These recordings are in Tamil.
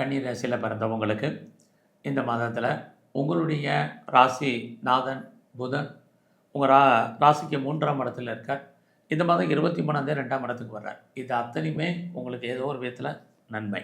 கன்னி ராசியில் பிறந்தவங்களுக்கு இந்த மாதத்தில் உங்களுடைய ராசி நாதன் புதன் உங்கள் ரா ராசிக்கு மூன்றாம் இடத்துல இருக்கார். இந்த மாதம் இருபத்தி மூணாந்தேதி ரெண்டாம் இடத்துக்கு வர்றார். இது அத்தனையுமே உங்களுக்கு ஏதோ ஒரு விதத்தில் நன்மை.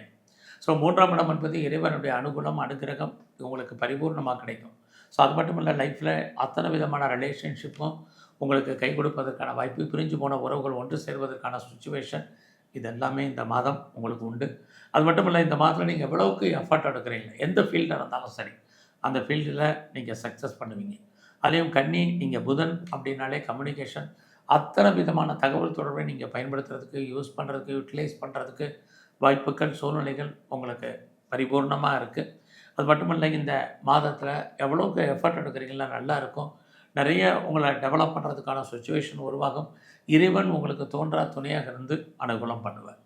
ஸோ மூன்றாம் இடம் என்பது இறைவனுடைய அனுகூலம் அனுகிரகம் உங்களுக்கு பரிபூர்ணமாக கிடைக்கும். ஸோ அது மட்டும் இல்லை லைஃப்பில் அத்தனை விதமான ரிலேஷன்ஷிப்பும் உங்களுக்கு கை கொடுப்பதற்கான வாய்ப்பு பிரிஞ்சு போன உறவுகள் ஒன்று சேர்வதற்கான சுச்சுவேஷன் இது எல்லாமே இந்த மாதம் உங்களுக்கு உண்டு. அது மட்டும் இல்லை இந்த மாதத்தில் நீங்கள் எவ்வளவுக்கு எஃபர்ட் எடுக்கிறீங்க எந்த ஃபீல்டு இருந்தாலும் சரி அந்த ஃபீல்டில் நீங்கள் சக்ஸஸ் பண்ணுவீங்க. அதுலேயும் கன்னி நீங்கள் புதன் அப்படின்னாலே கம்யூனிகேஷன் அத்தனை விதமான தகவல் தொடர்பை நீங்கள் பயன்படுத்துறதுக்கு யூஸ் பண்ணுறதுக்கு யூட்டிலைஸ் பண்ணுறதுக்கு வாய்ப்புகள் சூழ்நிலைகள் உங்களுக்கு பரிபூர்ணமாக இருக்குது அது மட்டும் இல்லை இந்த மாதத்தில் எவ்வளோக்கு எஃபர்ட் எடுக்கிறீங்களா நல்லா இருக்கும். நிறைய உங்களை டெவலப் பண்ணுறதுக்கான சுச்சுவேஷன் உருவாகும். இறைவன் உங்களுக்கு தோன்றா துணையாக இருந்து அனுகூலம் பண்ணுவேன்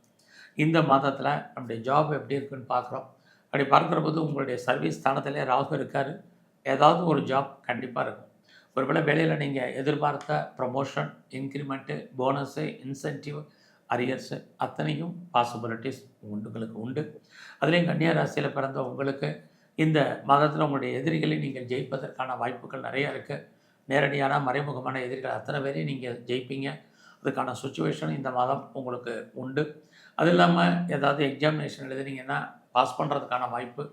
இந்த மாதத்தில் நம்முடைய ஜாப் எப்படி இருக்குன்னு பார்க்குறோம். அப்படி பார்க்குற போது உங்களுடைய சர்வீஸ் ஸ்தானத்திலே ராகு இருக்கார். ஏதாவது ஒரு ஜாப் கண்டிப்பாக இருக்கும். ஒருவேளை வேலையில் நீங்கள் எதிர்பார்த்த promotion increment bonus incentive arrears அத்தனையும் பாசிபிலிட்டிஸ் உங்களுக்கு உண்டு. அதுலேயும் கன்னியா ராசியில் பிறந்த உங்களுக்கு இந்த மாதத்தில் உங்களுடைய எதிரிகளை நீங்கள் ஜெயிப்பதற்கான வாய்ப்புகள் நிறைய இருக்குது நேரடியான மறைமுகமான எதிரிகள். அத்தனை பேரையும் நீங்கள் ஜெயிப்பீங்க. அதுக்கான சுச்சுவேஷன் இந்த மாதம் உங்களுக்கு உண்டு. அது இல்லாமல் ஏதாவது எக்ஸாமினேஷன் எழுதுனீங்கன்னா பாஸ் பண்ணுறதுக்கான வாய்ப்பு.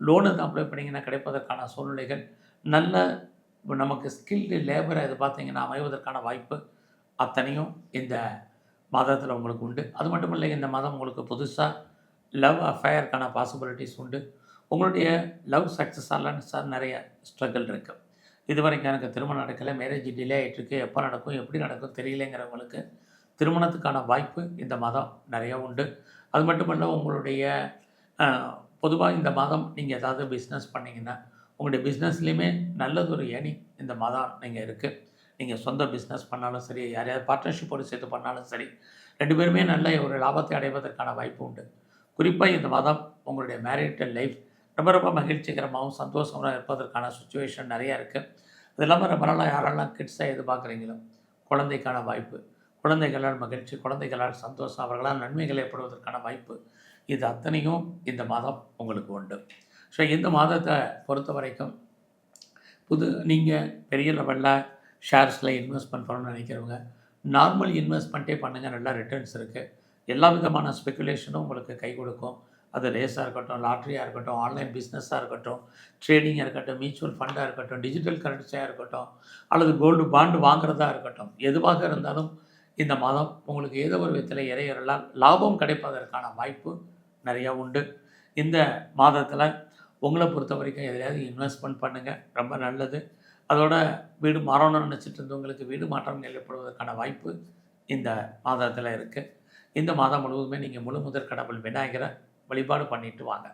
லோனு அப்ளை பண்ணிங்கன்னா கிடைப்பதற்கான சூழ்நிலைகள். நல்ல நமக்கு ஸ்கில்டு லேபரை இது பார்த்தீங்கன்னா அமைவதற்கான வாய்ப்பு அத்தனையும் இந்த மாதத்தில் உங்களுக்கு உண்டு. அது மட்டும் இல்லை இந்த மாதம் உங்களுக்கு புதுசாக லவ் அஃபேயருக்கான பாசிபிலிட்டிஸ் உண்டு. உங்களுடைய லவ் சக்ஸஸ் ஆகலன்னு சார் நிறைய ஸ்ட்ரகிள் இருக்குது இது வரைக்கும் எனக்கு திருமணம் நடக்கலை மேரேஜ் டிலே ஆகிட்டுருக்கு எப்போ நடக்கும் எப்படி நடக்கும் தெரியலைங்கிறவங்களுக்கு திருமணத்துக்கான வாய்ப்பு இந்த மாதம் நிறைய உண்டு. அது மட்டும் இல்லை உங்களுடைய பொதுவாக இந்த மாதம் நீங்கள் ஏதாவது பிஸ்னஸ் பண்ணிங்கன்னா உங்களுடைய பிஸ்னஸ்லேயுமே நல்லதொரு ஏணி இந்த மாதம் நீங்கள் இருக்குது நீங்கள் சொந்த பிஸ்னஸ் பண்ணாலும் சரி யாரையாவது பார்ட்னர்ஷிப்போடு சேர்த்து பண்ணாலும் சரி ரெண்டு பேருமே நல்ல ஒரு லாபத்தை அடைவதற்கான வாய்ப்பு உண்டு. குறிப்பாக இந்த மாதம் உங்களுடைய மேரிட்டல் லைஃப் ரொம்ப ரொம்ப மகிழ்ச்சிகரமாகவும் சந்தோஷமாக இருப்பதற்கான சுச்சுவேஷன் நிறையா இருக்குது அது இல்லாமல் ரொம்ப நாளாக யாரெல்லாம் கிட்ஸாக எதிர்பார்க்குறீங்களோ குழந்தைக்கான வாய்ப்பு குழந்தைகளால் மகிழ்ச்சி குழந்தைகளால் சந்தோஷம் அவர்களால் நன்மைகள் ஏற்படுவதற்கான வாய்ப்பு இது அத்தனையும் இந்த மாதம் உங்களுக்கு உண்டு. ஸோ இந்த மாதத்தை பொறுத்த வரைக்கும் புது நீங்கள் பெரிய லெவலில் ஷேர்ஸில் இன்வெஸ்ட்மெண்ட் பண்ணணும்னு நினைக்கிறவங்க நார்மல் இன்வெஸ்ட்மெண்ட்டே பண்ணுங்கள் நல்லா ரிட்டர்ன்ஸ் இருக்குது எல்லா விதமான ஸ்பெக்குலேஷனும் உங்களுக்கு கை கொடுக்கும். அது ரேஸாக இருக்கட்டும் லாட்ரியாக இருக்கட்டும் ஆன்லைன் பிஸ்னஸாக இருக்கட்டும் ட்ரேடிங்காக இருக்கட்டும் மியூச்சுவல் ஃபண்டாக இருக்கட்டும் டிஜிட்டல் கரன்சியாக இருக்கட்டும் அல்லது கோல்டு பாண்டு வாங்குறதா இருக்கட்டும் எதுவாக இருந்தாலும் இந்த மாதம் உங்களுக்கு ஏதோ ஒரு விதத்தில் இறையறலால் லாபம் கிடைப்பதற்கான வாய்ப்பு நிறையா உண்டு. இந்த மாதத்தில் உங்களை பொறுத்த வரைக்கும் எதையாவது இன்வெஸ்ட்மெண்ட் பண்ணுங்கள் ரொம்ப நல்லது. அதோட வீடு மாறணும்னு நினச்சிட்டு இருந்தவங்களுக்கு வீடு மாற்றம் ஏற்படுவதற்கான வாய்ப்பு இந்த மாதத்தில் இருக்குது இந்த மாதம் முழுவதுமே நீங்கள் முழு முதற் கடவுள் விநாயகரை வழிபாடு பண்ணிட்டு வாங்க.